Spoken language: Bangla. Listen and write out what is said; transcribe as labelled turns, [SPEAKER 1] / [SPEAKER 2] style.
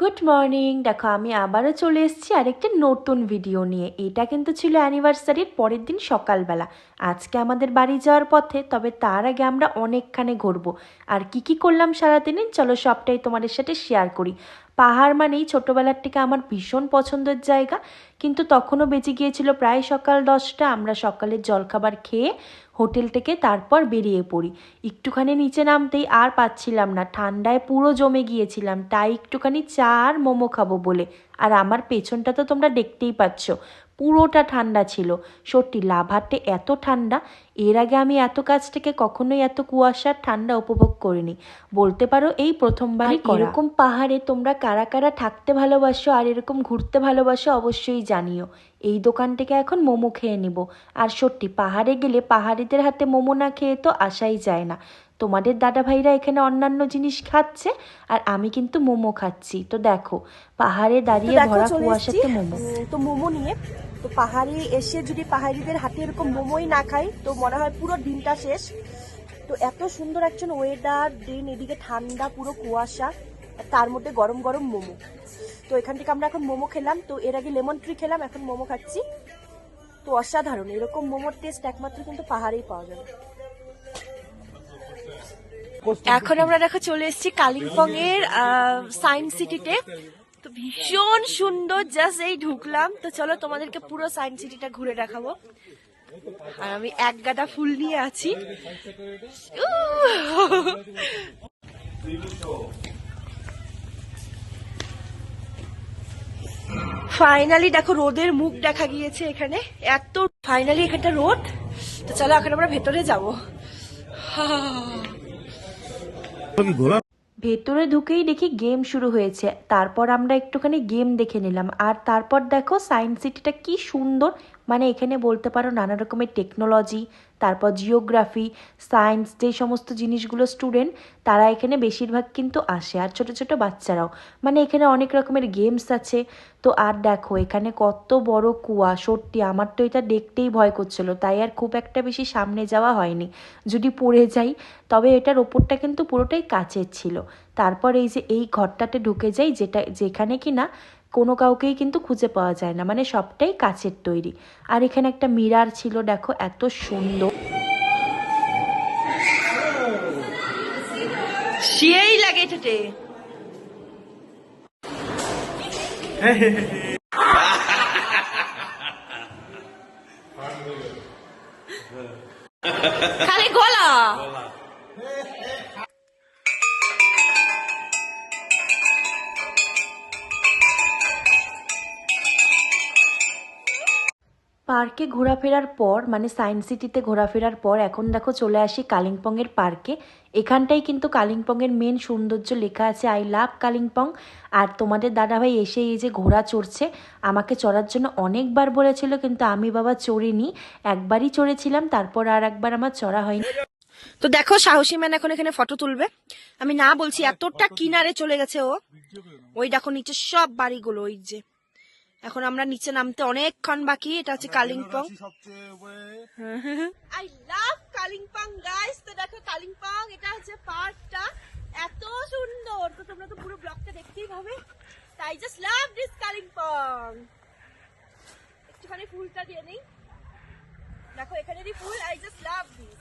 [SPEAKER 1] গুড মর্নিং দেখো, আমি আবারও চলে এসেছি আরেকটা নতুন ভিডিও নিয়ে। এটা কিন্তু ছিল অ্যানিভার্সারির পরের দিন সকালবেলা। আজকে আমাদের বাড়ি যাওয়ার পথে, তবে তার আগে আমরা অনেকখানে ঘুরবো। আর কি কি করলাম সারাদিনে, চলো সবটাই তোমাদের সাথে শেয়ার করি। পাহাড় মানেই ছোটোবেলার থেকে আমার ভীষণ পছন্দের জায়গা। কিন্তু তখনও বেঁচে গিয়েছিল প্রায় সকাল দশটা। আমরা সকালের জলখাবার খেয়ে হোটেল থেকে তারপর বেরিয়ে পড়ি। একটুখানি নিচে নামতেই আর পাচ্ছিলাম না। ঠান্ডায় পুরো জমে গিয়েছিলাম। তাই একটুখানি চা আর মোমো খাব বলে। আর আমার পেছনটা তো তোমরা দেখতেই পাচ্ছ। পুরোটা ঠান্ডা ছিল। সত্যি লাভারটে এত ঠান্ডা এর আগে আমি এত কাছ থেকে কখনোই এত কুয়াশার ঠান্ডা উপভোগ করিনি। বলতে পারো এই প্রথমবারই এরকম পাহাড়ে তোমরা কারা কারা থাকতে ভালোবাসো আর এরকম ঘুরতে ভালোবাসো অবশ্যই জানিও। এই দোকান থেকে এখন মোমো খেয়ে নিব। আর সত্যি পাহাড়ে গেলে পাহাড়িদের হাতে মোমো না খেয়ে তো আসাই যায় না। তোমাদের দাদা ভাইরা এখানে অন্যান্য জিনিস খাচ্ছে আর আমি কিন্তু মোমো খাচ্ছি। তো দেখো পাহাড়ে দাঁড়িয়ে ভরা কুয়াশাতে মোমো।
[SPEAKER 2] তো মোমো নিয়ে তো পাহাড়ে এসে যদি পাহাড়িদের হাতে এরকম মোমোই না খাই তো মনে হয় পুরো দিনটা শেষ। তো এত সুন্দর একজন ওয়েদার দিন এদিকে ঠান্ডা পুরো কুয়াশা তার মধ্যে গরম গরম মোমো। তো এখান থেকে আমরা এখন মোমো খেলাম। তো এর আগে লেমন ট্রি খেলাম এখন মোমো খাচ্ছি। তো অসাধারণ এরকম মোমোর টেস্ট একমাত্র কিন্তু পাহাড়েই পাওয়া যাবে। এখন আমরা দেখো চলে এসেছি কালিম্পং এর সায়েন্স সিটিতে। তো ভীষণ সুন্দর জাস্ট এই ঢুকলাম। তো চলো তোমাদেরকে পুরো সায়েন্স সিটিটা ঘুরে দেখাবো। আর আমি এক গাদা ফুল নিয়ে আছি। ফাইনালি দেখো, রোদের মুখ দেখা গিয়েছে এখানে। এত ফাইনালি এখানটা রোদ। তো চলো এখন আমরা ভেতরে যাব।
[SPEAKER 1] ভেতরে ঢুকেই দেখি গেম শুরু হয়েছে। তারপর আমরা একটুখানি গেম দেখে নিলাম। আর তারপর দেখো সায়েন্স সিটিটা কি সুন্দর। মানে এখানে বলতে পারো নানা রকমের টেকনোলজি তারপর জিওগ্রাফি সায়েন্স যে সমস্ত জিনিসগুলো স্টুডেন্ট তারা এখানে বেশিরভাগ কিন্তু আসে। আর ছোট ছোট বাচ্চারাও। মানে এখানে অনেক রকমের গেমস আছে। তো আর দেখো, এখানে কত বড় কুয়া। সত্যি, আমার তো এটা দেখতেই ভয় করছিল। তাই আর খুব একটা বেশি সামনে যাওয়া হয়নি। যদি পড়ে যাই, তবে এটার ওপরটা কিন্তু পুরোটাই কাচের ছিল। তারপর এই যে এই ঘরটাতে ঢুকে যাই, যেটা, যেখানে কি না কোনো কাউকেই কিন্তু খুঁজে পাওয়া যায় না। মানে সবটাই কাচের তৈরি। আর এখানে একটা মিরার ছিল দেখো এত সুন্দর।
[SPEAKER 2] সেই লাগে এটাতে খালি গলা।
[SPEAKER 1] পার্কে ঘোরাফেরার পর মানে সায়েন্স সিটিতে ঘোরাফেরার পর, এখন দেখো চলে আসি কালিম্পংয়ের পার্কে। এখানটাই কিন্তু কালিম্পংয়ের মেন সৌন্দর্য লেখা আছে আই লাভ কালিম্পং। আর তোমাদের দাদাভাই এসে এই যে ঘোড়া চড়ছে, আমাকে চড়ার জন্য অনেকবার বলেছিল, কিন্তু আমি বাবা চড়িনি। একবারই চড়েছিলাম, তারপর আর একবার আমার চড়া হয়নি।
[SPEAKER 2] তো দেখো, সাহসী ম্যান এখন এখানে ফটো তুলবে। আমি না বলছি, এতটা কিনারে চলে গেছে ও। ওই দেখো, নিচে সব বাড়িগুলো, ওই যে। এখন আমরা নিচে নামতে অনেকক্ষণ বাকি এটা হচ্ছে Kalimpong. I love Kalimpong guys তো দেখো কালিম্পং এটা হচ্ছে পার্কটা। এত সুন্দর। তো তোমরা তো পুরো ব্লগটা দেখতেই পাবে। তাই জাস্ট লাভ দিস কালিম্পং একটুখানি ফুলটা দিয়ে নেই। দেখো এখানেরই ফুল। I just love this